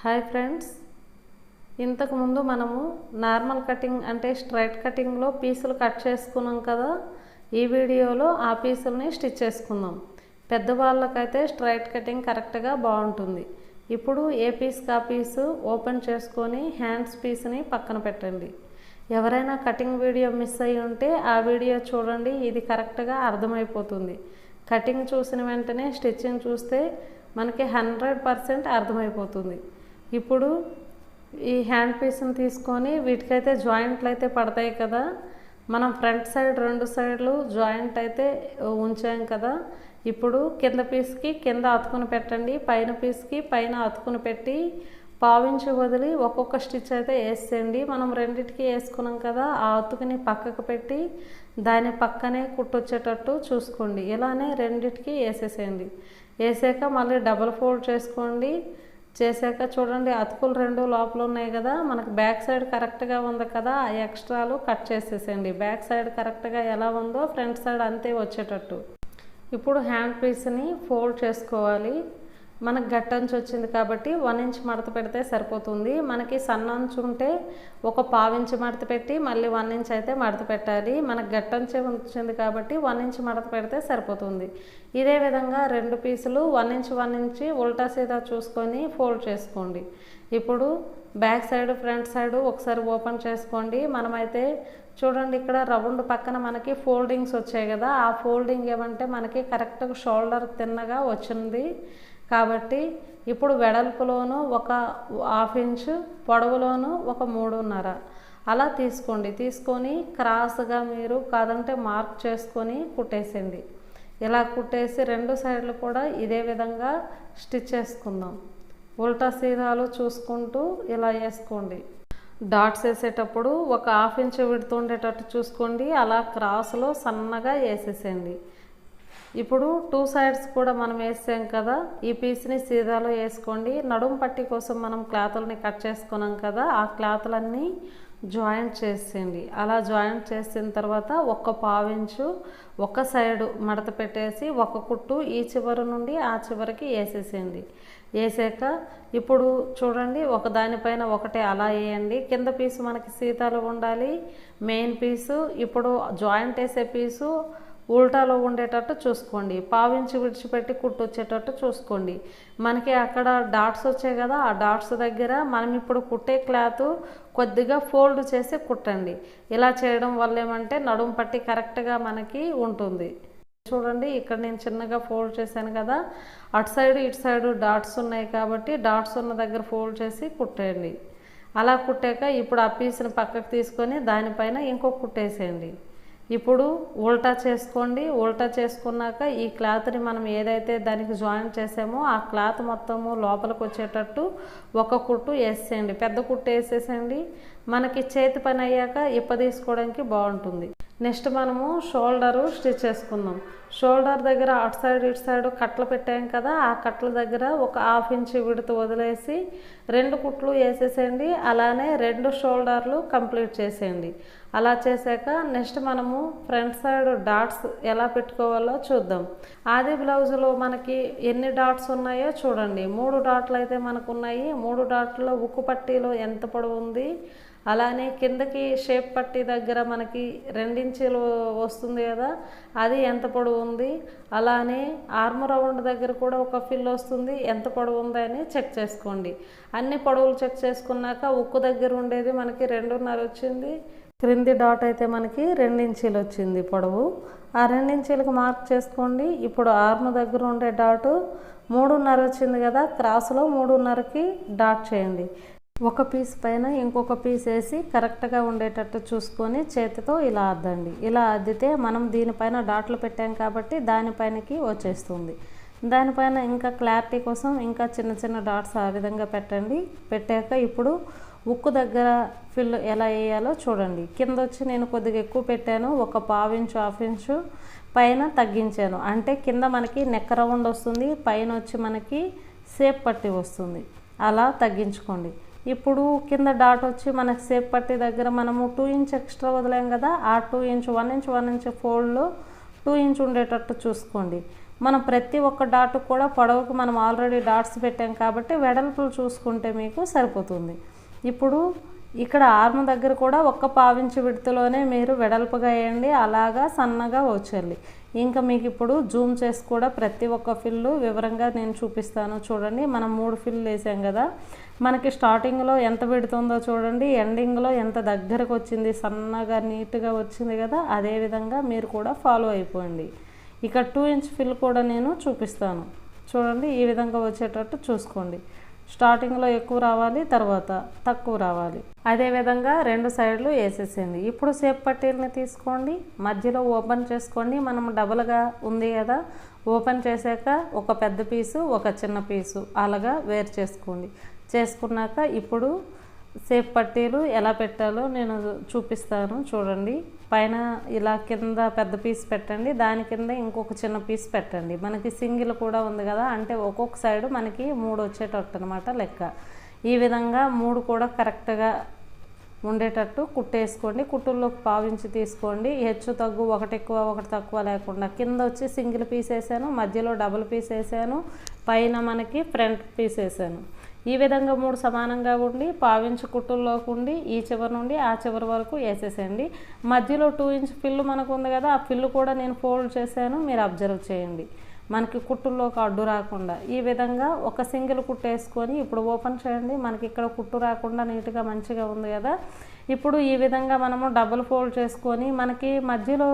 Hi friends. ఇంతకుముందు మనము normal cutting అంటే స్ట్రైట్ కటింగ్లో పీసులు కట్ చేసుకున్నాం కదా. ఈ వీడియోలో ఆ పీసుల్ని స్టిచ్ చేసుకుందాం. పెద్దవాళ్ళకైతే స్ట్రైట్ కటింగ్ కరెక్ట్గా బాగుంటుంది. ఇప్పుడు ఏ పీస్ కా పీసు ఓపెన్ చేసుకొని హ్యాండ్స్ పీస్ని పక్కన పెట్టండి. ఎవరైనా కటింగ్ వీడియో మిస్ అయ్యి ఉంటే ఆ వీడియో చూడండి ఇది కరెక్ట్గా అర్థమైపోతుంది. కటింగ్ చూసిన వెంటనే స్టిచ్చింగ్ చూస్తే మనకి హండ్రెడ్ పర్సెంట్ అర్థమైపోతుంది. ఇప్పుడు ఈ హ్యాండ్ పీస్ని తీసుకొని వీటికైతే జాయింట్లు అయితే పడతాయి కదా. మనం ఫ్రంట్ సైడ్ రెండు సైడ్లు జాయింట్ అయితే ఉంచాం కదా. ఇప్పుడు కింద పీస్కి కింద అతుకుని పెట్టండి. పైన పీస్కి పైన అతుకుని పెట్టి పావించి వదిలి ఒక్కొక్క స్టిచ్ అయితే వేసేయండి. మనం రెండింటికి వేసుకున్నాం కదా ఆ అతుకుని పక్కకు పెట్టి దాని పక్కనే కుట్టొచ్చేటట్టు చూసుకోండి. ఇలానే రెండింటికి వేసేసేయండి. వేసాక మళ్ళీ డబల్ ఫోల్డ్ చేసుకోండి. చేశాక చూడండి అతుకులు రెండు లోపల ఉన్నాయి కదా మనకి బ్యాక్ సైడ్ కరెక్ట్గా ఉంది కదా ఆ ఎక్స్ట్రాలు కట్ చేసేసేయండి. బ్యాక్ సైడ్ కరెక్ట్గా ఎలా ఉందో ఫ్రంట్ సైడ్ అంతే వచ్చేటట్టు. ఇప్పుడు హ్యాండ్ పీస్ని ఫోల్డ్ చేసుకోవాలి. మనకు గట్టంచు వచ్చింది కాబట్టి వన్ ఇంచ్ మడత పెడితే సరిపోతుంది. మనకి సన్నంచు ఉంటే ఒక పావించ్ మడత పెట్టి మళ్ళీ వన్ ఇంచ్ అయితే మడత పెట్టాలి. మనకు గట్టంచే వచ్చింది కాబట్టి వన్ ఇంచ్ మడత పెడితే సరిపోతుంది. ఇదే విధంగా రెండు పీసులు వన్ ఇంచ్ వన్ ఇంచ్ ఉల్టా సీదా చూసుకొని ఫోల్డ్ చేసుకోండి. ఇప్పుడు బ్యాక్ సైడ్ ఫ్రంట్ సైడ్ ఒకసారి ఓపెన్ చేసుకోండి. మనమైతే చూడండి ఇక్కడ రౌండ్ పక్కన మనకి ఫోల్డింగ్స్ వచ్చాయి కదా. ఆ ఫోల్డింగ్ ఏమంటే మనకి కరెక్ట్గా షోల్డర్ తిన్నగా వచ్చింది. కాబట్టి ఇప్పుడు వెడల్పులోను ఒక హాఫ్ ఇంచ్ పొడవులోను ఒక మూడున్నర. అలా తీసుకోండి. తీసుకొని క్రాస్గా మీరు కాదంటే మార్క్ చేసుకొని కుట్టేసేయండి. ఇలా కుట్టేసి రెండు సైడ్లు కూడా ఇదే విధంగా స్టిచ్ చేసుకుందాం. ఉల్టా సీదాలు చూసుకుంటూ ఇలా వేసుకోండి. డాట్స్ వేసేటప్పుడు ఒక హాఫ్ ఇంచ్ విడుతుండేటట్టు చూసుకోండి. అలా క్రాస్లో సన్నగా వేసేసేయండి. ఇప్పుడు టూ సైడ్స్ కూడా మనం వేసాం కదా. ఈ పీస్ని సీదాలో వేసుకోండి. నడుం పట్టి కోసం మనం క్లాతులని కట్ చేసుకున్నాం కదా. ఆ క్లాతులన్నీ జాయింట్ చేసేయండి. అలా జాయింట్ చేసిన తర్వాత ఒక్క పావించు ఒక సైడు మడత పెట్టేసి ఒక కుట్టు ఈ చివరి నుండి ఆ చివరికి వేసేసేయండి. వేసాక ఇప్పుడు చూడండి ఒక దానిపైన ఒకటే అలా వేయండి. కింద పీసు మనకి సీతాలు ఉండాలి. మెయిన్ పీసు ఇప్పుడు జాయింట్ వేసే పీసు ఉల్టాలో ఉండేటట్టు చూసుకోండి. పావించి విడిచిపెట్టి కుట్టు వచ్చేటట్టు చూసుకోండి. మనకి అక్కడ డాట్స్ వచ్చాయి కదా ఆ డాట్స్ దగ్గర మనం ఇప్పుడు కుట్టే క్లాత్ కొద్దిగా ఫోల్డ్ చేసి కుట్టండి. ఇలా చేయడం వల్ల ఏమంటే నడుము పట్టి కరెక్ట్గా మనకి ఉంటుంది. చూడండి ఇక్కడ నేను చిన్నగా ఫోల్డ్ చేశాను కదా. అటు సైడ్ ఇటు సైడ్ డాట్స్ ఉన్నాయి కాబట్టి డాట్స్ ఉన్న దగ్గర ఫోల్డ్ చేసి కుట్టేయండి. అలా కుట్టాక ఇప్పుడు ఆ పీస్ని పక్కకు తీసుకొని దానిపైన ఇంకో కుట్టేసేయండి. ఇప్పుడు ఉల్టా చేసుకోండి. ఉల్టా చేసుకున్నాక ఈ క్లాత్ని మనం ఏదైతే దానికి జాయిన్ చేసామో ఆ క్లాత్ మొత్తము లోపలికి వచ్చేటట్టు ఒక కుట్టు వేసేయండి. పెద్ద కుట్టు వేసేసేయండి. మనకి చేతి పని అయ్యాక ఇప్ప తీసుకోవడానికి బాగుంటుంది. నెక్స్ట్ మనము షోల్డరు స్టిచ్ చేసుకుందాం. షోల్డర్ దగ్గర అటు సైడ్ ఇటు సైడ్ కట్లు పెట్టాం కదా ఆ కట్ల దగ్గర ఒక హాఫ్ ఇంచ్ విడత వదిలేసి రెండు కుట్లు వేసేసేయండి అలానే రెండు షోల్డర్లు కంప్లీట్ చేసేయండి. అలా చేశాక నెక్స్ట్ మనము ఫ్రంట్ సైడ్ డాట్స్ ఎలా పెట్టుకోవాలో చూద్దాం. ఆది బ్లౌజులో మనకి ఎన్ని డాట్స్ ఉన్నాయో చూడండి. మూడు డాట్లు అయితే మనకు ఉన్నాయి. మూడు డాట్లో ఉక్కు పట్టీలో ఎంత పొడవు ఉంది? అలానే కిందకి షేప్ పట్టి దగ్గర మనకి రెండించీలు వస్తుంది కదా అది ఎంత పొడవు ఉంది? అలానే ఆర్మ్ రౌండ్ దగ్గర కూడా ఒక ఫిల్ వస్తుంది ఎంత పొడవు ఉంది అని చెక్ చేసుకోండి. అన్ని పొడవులు చెక్ చేసుకున్నాక ఉక్కు దగ్గర ఉండేది మనకి రెండున్నర వచ్చింది క్రింది డాట్ అయితే మనకి రెండించీలు వచ్చింది పొడవు. ఆ రెండించీలకు మార్క్ చేసుకోండి ఇప్పుడు ఆర్మ్ దగ్గర ఉండే డాటు మూడున్నర వచ్చింది కదా క్రాస్లో మూడున్నరకి డాట్ చేయండి. ఒక పీస్ పైన ఇంకొక పీస్ వేసి కరెక్ట్గా ఉండేటట్టు చూసుకొని చేతితో ఇలా అద్దండి. ఇలా అద్దితే మనం దీనిపైన డాట్లు పెట్టాం కాబట్టి దానిపైనకి వచ్చేస్తుంది. దానిపైన ఇంకా క్లారిటీ కోసం ఇంకా చిన్న చిన్న డాట్స్ ఆ విధంగా పెట్టండి. పెట్టాక ఇప్పుడు ఉక్కు దగ్గర ఫిల్ ఎలా వేయాలో చూడండి. కింద వచ్చి నేను కొద్దిగా ఎక్కువ పెట్టాను. ఒక పావించు హాఫ్ ఇంచు పైన తగ్గించాను. అంటే కింద మనకి నెక్ రౌండ్ వస్తుంది. పైన వచ్చి మనకి సేప్ పట్టి వస్తుంది. అలా తగ్గించుకోండి. ఇప్పుడు కింద డాట్ వచ్చి మనకి సేప్ పట్టి దగ్గర మనము టూ ఇంచ్ ఎక్స్ట్రా వదిలాం కదా ఆ two inch one inch one inch ఫోల్డ్లో two inch ఉండేటట్టు చూసుకోండి. మనం ప్రతి ఒక్క డాట్ కూడా పొడవుకు మనం ఆల్రెడీ డాట్స్ పెట్టాం కాబట్టి వెడల్పులు చూసుకుంటే మీకు సరిపోతుంది. ఇప్పుడు ఇక్కడ ఆర్మ్ దగ్గర కూడా ఒక్క పావించి విడతలోనే మీరు వెడల్పుగా వేయండి అలాగా సన్నగా వచ్చేయాలి ఇంకా మీకు ఇప్పుడు జూమ్ చేసి కూడా ప్రతి ఒక్క ఫిల్లు వివరంగా నేను చూపిస్తాను. చూడండి మనం మూడు ఫిల్లు వేసాం కదా. మనకి స్టార్టింగ్లో ఎంత పెడుతుందో చూడండి ఎండింగ్లో ఎంత దగ్గరకు వచ్చింది సన్నగా నీట్గా వచ్చింది కదా అదే విధంగా మీరు కూడా ఫాలో అయిపోండి. ఇక టూ ఇంచ్ ఫిల్ కూడా నేను చూపిస్తాను. చూడండి ఈ విధంగా వచ్చేటట్టు చూసుకోండి. స్టార్టింగ్లో ఎక్కువ రావాలి తర్వాత తక్కువ రావాలి. అదేవిధంగా రెండు సైడ్లు వేసేసింది ఇప్పుడు సేప్ పట్టీలని తీసుకోండి మధ్యలో ఓపెన్ చేసుకోండి. మనం డబుల్గా ఉంది కదా ఓపెన్ చేశాక ఒక పెద్ద పీసు ఒక చిన్న పీసు. అలాగా వేరు చేసుకోండి. చేసుకున్నాక ఇప్పుడు సేఫ్ పట్టీలు ఎలా పెట్టాలో నేను చూపిస్తాను చూడండి. పైన ఇలా కింద పెద్ద పీస్ పెట్టండి దాని కింద ఇంకొక చిన్న పీస్ పెట్టండి. మనకి సింగిల్ కూడా ఉంది కదా అంటే ఒక్కొక్క సైడ్ మనకి మూడు వచ్చేటట్టు అనమాట లెక్క. ఈ విధంగా మూడు కూడా కరెక్ట్గా ఉండేటట్టు కుట్టేసుకోండి. కుట్టుల్లోకి పావించి తీసుకోండి. హెచ్చు తగ్గు ఒకటి ఎక్కువ ఒకటి తక్కువ లేకుండా. కింద వచ్చి సింగిల్ పీస్ వేసాను మధ్యలో డబుల్ పీస్ వేసాను పైన మనకి ఫ్రంట్ పీస్ వేసాను. ఈ విధంగా మూడు సమానంగా ఉండి పావించు కుట్టుల్లోకి ఉండి ఈ చివరి నుండి ఆ చివరి వరకు వేసేసేయండి. మధ్యలో టూ ఇంచ్ ఫిల్లు మనకు ఉంది కదా ఆ పిల్లు కూడా నేను ఫోల్డ్ చేశాను మీరు అబ్జర్వ్ చేయండి. మనకి కుట్టుల్లోకి అడ్డు రాకుండా ఈ విధంగా ఒక సింగిల్ కుట్టు వేసుకొని ఇప్పుడు ఓపెన్ చేయండి. మనకి ఇక్కడ కుట్టు రాకుండా నీట్గా మంచిగా ఉంది కదా. ఇప్పుడు ఈ విధంగా మనము డబుల్ ఫోల్డ్ చేసుకొని మనకి మధ్యలో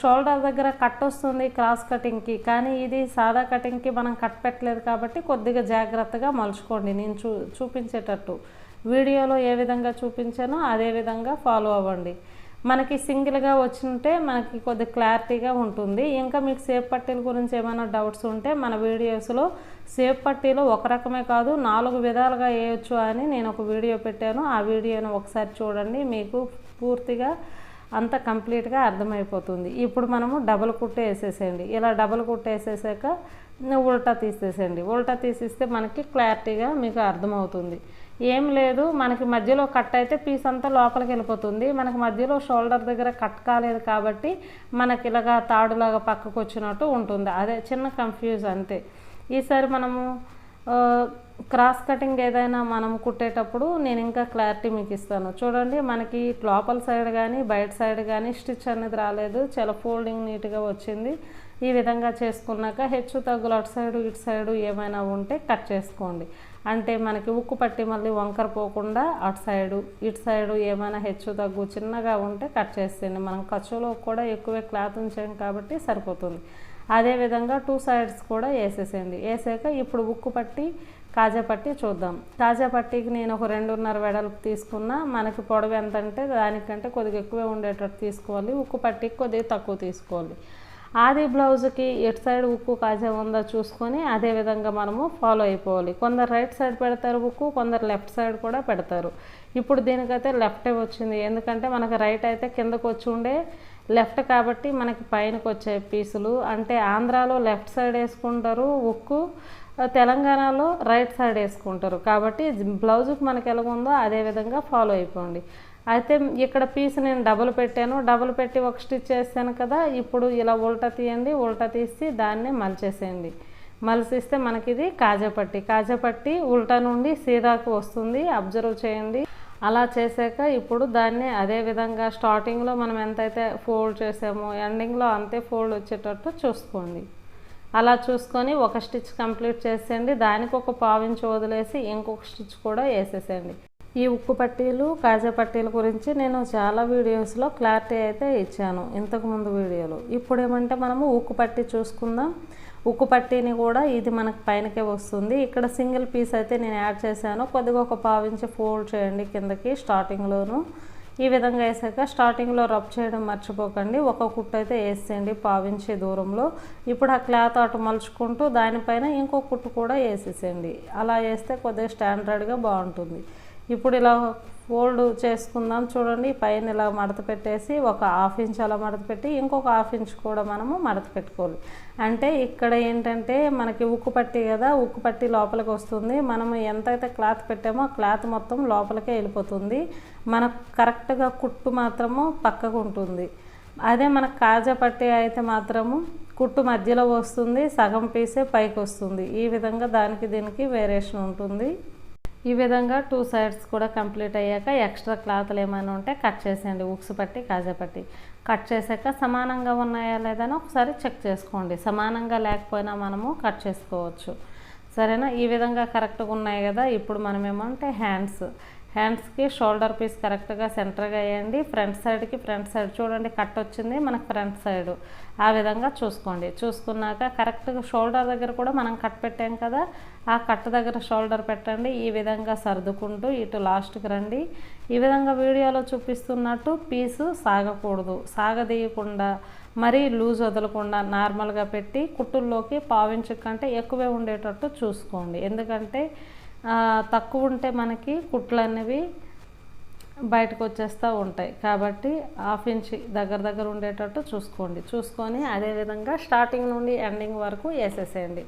షోల్డర్ దగ్గర కట్ వస్తుంది క్రాస్ కటింగ్కి. కానీ ఇది సాదా కటింగ్కి మనం కట్ పెట్టలేదు కాబట్టి కొద్దిగా జాగ్రత్తగా మలుచుకోండి. నేను చూ చూపించేటట్టు. వీడియోలో ఏ విధంగా చూపించానో అదే విధంగా ఫాలో అవ్వండి. మనకి సింగిల్గా వచ్చింటే మనకి కొద్ది క్లారిటీగా ఉంటుంది. ఇంకా మీకు సేఫ్ పట్టీల గురించి ఏమైనా డౌట్స్ ఉంటే మన వీడియోస్లో సేఫ్ పట్టీలు ఒక రకమే కాదు నాలుగు విధాలుగా వేయొచ్చు అని నేను ఒక వీడియో పెట్టాను. ఆ వీడియోని ఒకసారి చూడండి. మీకు పూర్తిగా అంత కంప్లీట్గా అర్థమైపోతుంది. ఇప్పుడు మనము డబల్ కుట్టు వేసేసేయండి. ఇలా డబల్ కుట్టు వేసేసాక ఉల్టా తీసేసేయండి. ఉల్టా తీసిస్తే మనకి క్లారిటీగా మీకు అర్థమవుతుంది. ఏం లేదు మనకి మధ్యలో కట్ అయితే పీస్ అంతా లోపలికి వెళ్ళిపోతుంది. మనకి మధ్యలో షోల్డర్ దగ్గర కట్ కాలేదు కాబట్టి మనకి ఇలాగా తాడులాగా పక్కకు వచ్చినట్టు ఉంటుంది. అదే చిన్న కన్ఫ్యూజ్ అంతే. ఈసారి మనము క్రాస్ కటింగ్ ఏదైనా మనం కుట్టేటప్పుడు నేను ఇంకా క్లారిటీ మీకు ఇస్తాను. చూడండి మనకి లోపల సైడ్ కానీ బయట సైడ్ కానీ స్టిచ్ అనేది రాలేదు. చాలా ఫోల్డింగ్ నీట్గా వచ్చింది. ఈ విధంగా చేసుకున్నాక హెచ్చు తగ్గులు అటు సైడు ఇటు సైడు ఏమైనా ఉంటే కట్ చేసుకోండి. అంటే మనకి ఉక్కు పట్టి మళ్ళీ వంకర పోకుండా అటు సైడు ఇటు సైడు ఏమైనా హెచ్చు తగ్గు చిన్నగా ఉంటే కట్ చేసేయండి. మనం ఖర్చులో కూడా ఎక్కువే క్లాత్ ఉంచాం కాబట్టి సరిపోతుంది. అదేవిధంగా టూ సైడ్స్ కూడా వేసేసేయండి. వేసాక ఇప్పుడు ఉక్కు పట్టి కాజా పట్టి చూద్దాం. కాజా పట్టీకి నేను ఒక రెండున్నర వెడల్పు తీసుకున్నా మనకి పొడవు ఎంత అంటే దానికంటే కొద్దిగా ఎక్కువే ఉండేటట్టు తీసుకోవాలి. ఉక్కు పట్టికి కొద్దిగా తక్కువ తీసుకోవాలి. ఆది బ్లౌజ్కి ఎటు సైడ్ ఉక్కు కాజా ఉందో చూసుకొని అదే విధంగా మనము ఫాలో అయిపోవాలి. కొందరు రైట్ సైడ్ పెడతారు ఉక్కు కొందరు లెఫ్ట్ సైడ్ కూడా పెడతారు. ఇప్పుడు దీనికైతే లెఫ్టే వచ్చింది. ఎందుకంటే మనకి రైట్ అయితే కిందకు వచ్చి ఉండే లెఫ్ట్ కాబట్టి మనకి పైనకి వచ్చే పీసులు. అంటే ఆంధ్రాలో లెఫ్ట్ సైడ్ వేసుకుంటారు ఉక్కు తెలంగాణలో రైట్ సైడ్ వేసుకుంటారు. కాబట్టి బ్లౌజ్కి మనకి ఎలాగుందో అదే విధంగా ఫాలో అయిపోండి. అయితే ఇక్కడ పీస్ నేను డబుల్ పెట్టాను. డబుల్ పెట్టి ఒక స్టిచ్ చేస్తాను కదా ఇప్పుడు ఇలా ఉల్టా తీయండి ఉల్టా తీసి దాన్ని మలిచేసేయండి. మలిసిస్తే మనకి ఇది కాజాపట్టి. కాజాపట్టి ఉల్టా నుండి సీదాకు వస్తుంది. అబ్జర్వ్ చేయండి. అలా చేసాక ఇప్పుడు దాన్ని అదే విధంగా స్టార్టింగ్లో మనం ఎంతైతే ఫోల్డ్ చేసామో ఎండింగ్లో అంతే ఫోల్డ్ వచ్చేటట్టు చూసుకోండి. అలా చూసుకొని ఒక స్టిచ్ కంప్లీట్ చేసేయండి. దానికి ఒక పావించి వదిలేసి ఇంకొక స్టిచ్ కూడా వేసేసేయండి. ఈ ఉక్కు పట్టీలు కాజా పట్టీల గురించి నేను చాలా వీడియోస్లో క్లారిటీ అయితే ఇచ్చాను ఇంతకుముందు వీడియోలో. ఇప్పుడు ఏమంటే మనము ఉక్కు పట్టి చూసుకుందాం. ఉక్కు పట్టీని కూడా ఇది మనకు పైనకే వస్తుంది. ఇక్కడ సింగిల్ పీస్ అయితే నేను యాడ్ చేశాను. కొద్దిగా ఒక పావించి ఫోల్డ్ చేయండి కిందకి స్టార్టింగ్లోను. ఈ విధంగా వేసాక స్టార్టింగ్లో రబ్ చేయడం మర్చిపోకండి. ఒక కుట్టు అయితే వేసేయండి పావించే దూరంలో. ఇప్పుడు ఆ క్లాత్ అటు మలుచుకుంటూ దానిపైన ఇంకో కుట్టు కూడా వేసేసేయండి. అలా వేస్తే కొద్దిగా స్టాండర్డ్గా బాగుంటుంది. ఇప్పుడు ఇలా ఫోల్డ్ చేసుకుందాం చూడండి. పైన ఇలా మడత పెట్టేసి ఒక హాఫ్ ఇంచ్ అలా మడత పెట్టి ఇంకొక హాఫ్ ఇంచ్ కూడా మనము మడత పెట్టుకోవాలి. అంటే ఇక్కడ ఏంటంటే మనకి ఉక్కు పట్టి కదా ఉక్కు పట్టి లోపలికి వస్తుంది. మనము ఎంతైతే క్లాత్ పెట్టామో క్లాత్ మొత్తం లోపలికే వెళ్ళిపోతుంది. మనకు కరెక్ట్గా కుట్టు మాత్రము పక్కకు ఉంటుంది. అదే మనకు కాజా పట్టి అయితే మాత్రము కుట్టు మధ్యలో వస్తుంది సగం పీసే పైకి వస్తుంది. ఈ విధంగా దానికి దీనికి వేరియేషన్ ఉంటుంది. ఈ విధంగా టూ సైడ్స్ కూడా కంప్లీట్ అయ్యాక ఎక్స్ట్రా క్లాత్లు ఏమైనా ఉంటే కట్ చేసేయండి. ఉక్స్ పట్టి కాజా పట్టి. కట్ చేసాక సమానంగా ఉన్నాయా లేదని ఒకసారి చెక్ చేసుకోండి. సమానంగా లేకపోయినా మనము కట్ చేసుకోవచ్చు. సరేనా? ఈ విధంగా కరెక్ట్గా ఉన్నాయి కదా. ఇప్పుడు మనం ఏమంటే హ్యాండ్స్ హ్యాండ్స్కి షోల్డర్ పీస్ కరెక్ట్గా సెంటర్గా వేయండి. ఫ్రంట్ సైడ్కి ఫ్రంట్ సైడ్ చూడండి కట్ వచ్చింది మనకు ఫ్రంట్ సైడ్ ఆ విధంగా చూసుకోండి. చూసుకున్నాక కరెక్ట్గా షోల్డర్ దగ్గర కూడా మనం కట్ పెట్టాం కదా ఆ కట్ దగ్గర షోల్డర్ పెట్టండి. ఈ విధంగా సర్దుకుంటూ ఇటు లాస్ట్కి రండి. ఈ విధంగా వీడియోలో చూపిస్తున్నట్టు పీసు సాగకూడదు సాగదీయకుండా మరీ లూజ్ వదలకుండా నార్మల్గా పెట్టి కుట్టుల్లోకి పావించు కంటే ఎక్కువే ఉండేటట్టు చూసుకోండి. ఎందుకంటే తక్కువ ఉంటే మనకి కుట్లు అనేవి బయటకు వచ్చేస్తూ ఉంటాయి. కాబట్టి హాఫ్ ఇంచ్ దగ్గర దగ్గర ఉండేటట్టు చూసుకోండి. చూసుకొని అదేవిధంగా స్టార్టింగ్ నుండి ఎండింగ్ వరకు వేసేసేయండి.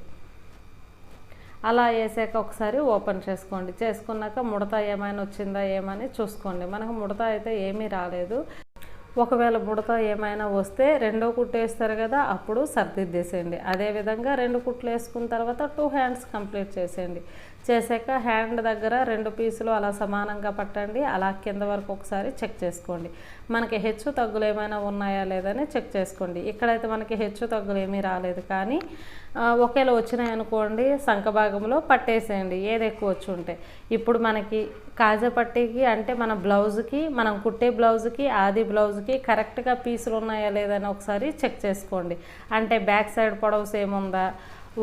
అలా వేసాక ఒకసారి ఓపెన్ చేసుకోండి. చేసుకున్నాక ముడత ఏమైనా వచ్చిందా ఏమని చూసుకోండి. మనకు ముడత అయితే ఏమీ రాలేదు. ఒకవేళ ముడత ఏమైనా వస్తే రెండో కుట్టు వేస్తారు కదా అప్పుడు సర్దిద్దేసేయండి. అదేవిధంగా రెండు కుట్లు వేసుకున్న తర్వాత టూ హ్యాండ్స్ కంప్లీట్ చేసేయండి. చేశాక హ్యాండ్ దగ్గర రెండు పీసులు అలా సమానంగా పట్టండి. అలా కింద వరకు ఒకసారి చెక్ చేసుకోండి. మనకి హెచ్చు తగ్గులు ఏమైనా ఉన్నాయా లేదని చెక్ చేసుకోండి. ఇక్కడైతే మనకి హెచ్చు తగ్గులు ఏమీ రాలేదు. కానీ ఒకేలా వచ్చినాయి అనుకోండి సంఖ భాగంలో పట్టేసేయండి. ఏది ఎక్కువ వచ్చి ఉంటే. ఇప్పుడు మనకి కాజపట్టికి అంటే మన బ్లౌజ్కి మనం కుట్టే బ్లౌజ్కి ఆది బ్లౌజ్కి కరెక్ట్గా పీసులు ఉన్నాయా లేదని ఒకసారి చెక్ చేసుకోండి. అంటే బ్యాక్ సైడ్ పొడవు సేమ్ ఉందా?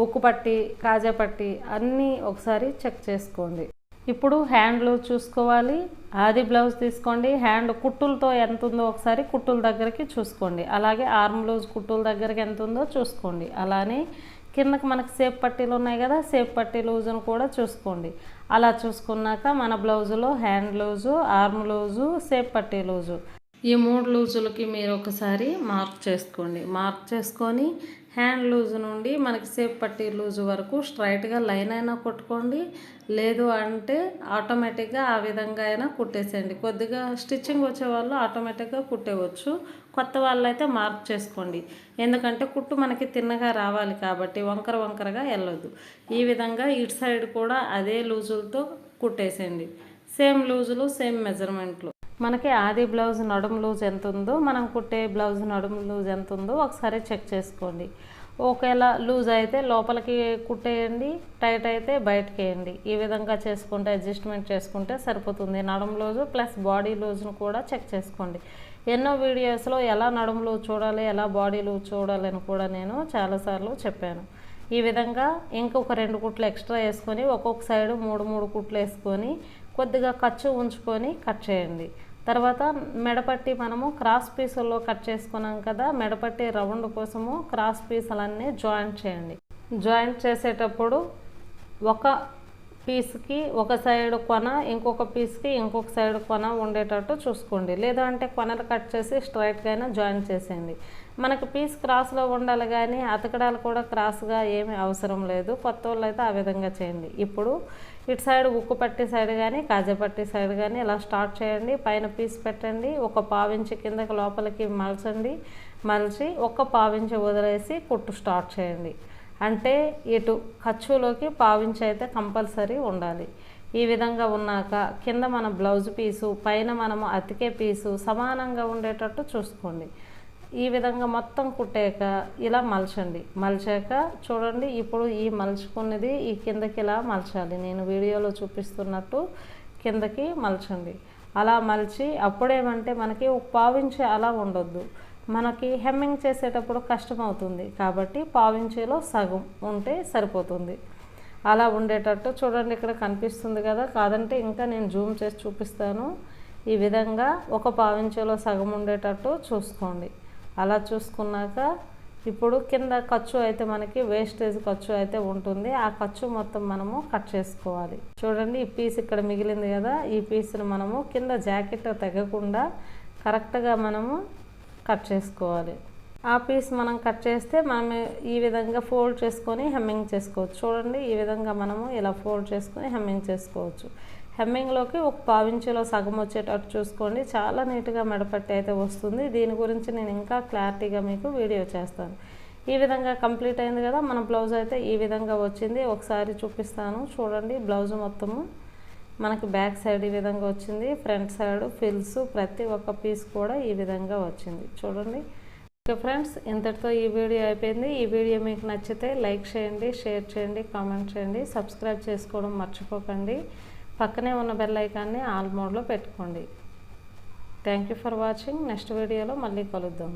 ఉక్కు పట్టి కాజా పట్టి అన్నీ ఒకసారి చెక్ చేసుకోండి. ఇప్పుడు హ్యాండ్లు చూసుకోవాలి. ఆది బ్లౌజ్ తీసుకోండి. హ్యాండ్ కుట్టులతో ఎంత ఉందో ఒకసారి కుట్టుల దగ్గరికి చూసుకోండి. అలాగే ఆర్మ్ బ్లౌజ్ కుట్టుల దగ్గరికి ఎంత ఉందో చూసుకోండి. అలానే కిందకి మనకి సేఫ్ పట్టీలు ఉన్నాయి కదా సేఫ్ పట్టీ లూజును కూడా చూసుకోండి. అలా చూసుకున్నాక మన బ్లౌజులో హ్యాండ్ లూజు ఆర్మ్ లూజు సేఫ్ పట్టీ లూజు. ఈ మూడు లూజులకి మీరు ఒకసారి మార్క్ చేసుకోండి. మార్క్ చేసుకొని హ్యాండ్ లూజ్ నుండి మనకి సేఫ్ పట్టి లూజ్ వరకు స్ట్రైట్గా లైన్ అయినా కొట్టుకోండి. లేదు అంటే ఆటోమేటిక్గా ఆ విధంగా అయినా కుట్టేసేయండి. కొద్దిగా స్టిచ్చింగ్ వచ్చే వాళ్ళు ఆటోమేటిక్గా కుట్టేవచ్చు. కొత్త వాళ్ళు అయితే మార్క్ చేసుకోండి. ఎందుకంటే కుట్టు మనకి తిన్నగా రావాలి కాబట్టి వంకర వంకరగా వెళ్ళొద్దు. ఈ విధంగా ఇటు సైడ్ కూడా అదే లూజులతో కుట్టేసేయండి. Same లూజులు same మెజర్మెంట్లు. మనకి ఆది బ్లౌజ్ నడుము లూజ్ ఎంత ఉందో మనం కుట్టే బ్లౌజ్ నడుము లూజ్ ఎంత ఉందో ఒకసారి చెక్ చేసుకోండి. ఒకవేళ లూజ్ అయితే లోపలికి కుట్టేయండి టైట్ అయితే బయటకి వేయండి. ఈ విధంగా చేసుకుంటే అడ్జస్ట్మెంట్ చేసుకుంటే సరిపోతుంది. నడుము లూజు ప్లస్ బాడీ లూజ్ను కూడా చెక్ చేసుకోండి. ఎన్నో వీడియోస్లో ఎలా నడుము లూజ్ చూడాలి ఎలా బాడీ లూజ్ చూడాలి అని కూడా నేను చాలాసార్లు చెప్పాను. ఈ విధంగా ఇంకొక రెండు కుట్లు ఎక్స్ట్రా వేసుకొని ఒక్కొక్క సైడ్ మూడు మూడు కుట్లు వేసుకొని కొద్దిగా ఖర్చు ఉంచుకొని కట్ చేయండి. తర్వాత మెడపట్టి మనము క్రాస్ పీసుల్లో కట్ చేసుకున్నాం కదా మెడపట్టి రౌండ్ కోసము క్రాస్ పీసులన్నీ జాయింట్ చేయండి. జాయింట్ చేసేటప్పుడు ఒక పీస్కి ఒక సైడ్ కొన ఇంకొక పీస్కి ఇంకొక సైడ్ కొన ఉండేటట్టు చూసుకోండి. లేదంటే కొనలు కట్ చేసి స్ట్రైట్గా అయినా జాయిన్ చేసేయండి. మనకు పీస్ క్రాస్లో ఉండాలి కానీ అతకడాలు కూడా క్రాస్గా ఏమీ అవసరం లేదు. కొత్త వాళ్ళు అయితే ఆ విధంగా చేయండి. ఇప్పుడు ఇటు సైడ్ ఉక్కు పట్టి సైడ్ కానీ కాజా పట్టి సైడ్ కానీ ఇలా స్టార్ట్ చేయండి. పైన పీస్ పెట్టండి. ఒక పావించి కిందకి లోపలికి మలచండి. మలిచి ఒక పావించి వదిలేసి కుట్టు స్టార్ట్ చేయండి. అంటే ఇటు ఖర్చులోకి పావించి అయితే కంపల్సరీ ఉండాలి. ఈ విధంగా ఉన్నాక కింద మన బ్లౌజ్ పీసు పైన మనము అతికే పీసు సమానంగా ఉండేటట్టు చూసుకోండి. ఈ విధంగా మొత్తం కుట్టాక ఇలా మలచండి. మలిచాక చూడండి ఇప్పుడు ఈ మలుచుకున్నది ఈ కిందకి ఇలా మలచాలి. నేను వీడియోలో చూపిస్తున్నట్టు కిందకి మలచండి. అలా మలిచి అప్పుడేమంటే మనకి ఒక పావించి అలా ఉండొద్దు. మనకి హెమ్మింగ్ చేసేటప్పుడు కష్టం అవుతుంది కాబట్టి పావించేలో సగం ఉంటే సరిపోతుంది. అలా ఉండేటట్టు చూడండి ఇక్కడ కనిపిస్తుంది కదా. కాదంటే ఇంకా నేను జూమ్ చేసి చూపిస్తాను. ఈ విధంగా ఒక పావించేలో సగం ఉండేటట్టు చూసుకోండి. అలా చూసుకున్నాక ఇప్పుడు కింద ఖర్చు అయితే మనకి వేస్టేజ్ ఖర్చు అయితే ఉంటుంది. ఆ ఖర్చు మొత్తం మనము కట్ చేసుకోవాలి. చూడండి ఈ పీస్ ఇక్కడ మిగిలింది కదా ఈ పీస్ని మనము కింద జాకెట్ తగ్గకుండా కరెక్ట్గా మనము కట్ చేసుకోవాలి. ఆ పీస్ మనం కట్ చేస్తే మనం ఈ విధంగా ఫోల్డ్ చేసుకొని హెమ్మింగ్ చేసుకోవచ్చు. చూడండి ఈ విధంగా మనము ఇలా ఫోల్డ్ చేసుకొని హెమ్మింగ్ చేసుకోవచ్చు. హెమ్మింగ్లోకి ఒక పావించులో సగం వచ్చేటట్టు చూసుకోండి. చాలా నీట్గా మెడపట్టి అయితే వస్తుంది. దీని గురించి నేను ఇంకా క్లారిటీగా మీకు వీడియో చేస్తాను. ఈ విధంగా కంప్లీట్ అయింది కదా? మన బ్లౌజ్ అయితే ఈ విధంగా వచ్చింది. ఒకసారి చూపిస్తాను. చూడండి బ్లౌజ్ మొత్తము మనకి బ్యాక్ సైడ్ ఈ విధంగా వచ్చింది. ఫ్రంట్ సైడ్ ఫిల్స్ ప్రతి ఒక్క పీస్ కూడా ఈ విధంగా వచ్చింది. చూడండి. ఓకే ఫ్రెండ్స్ ఇంతటితో ఈ వీడియో అయిపోయింది. ఈ వీడియో మీకు నచ్చితే లైక్ చేయండి షేర్ చేయండి కామెంట్ చేయండి. సబ్స్క్రైబ్ చేసుకోవడం మర్చిపోకండి. పక్కనే ఉన్న బెల్ ఐకాన్ని ఆల్ మోడ్లో పెట్టుకోండి. Thank you for watching next వీడియోలో మళ్ళీ కలుద్దాం.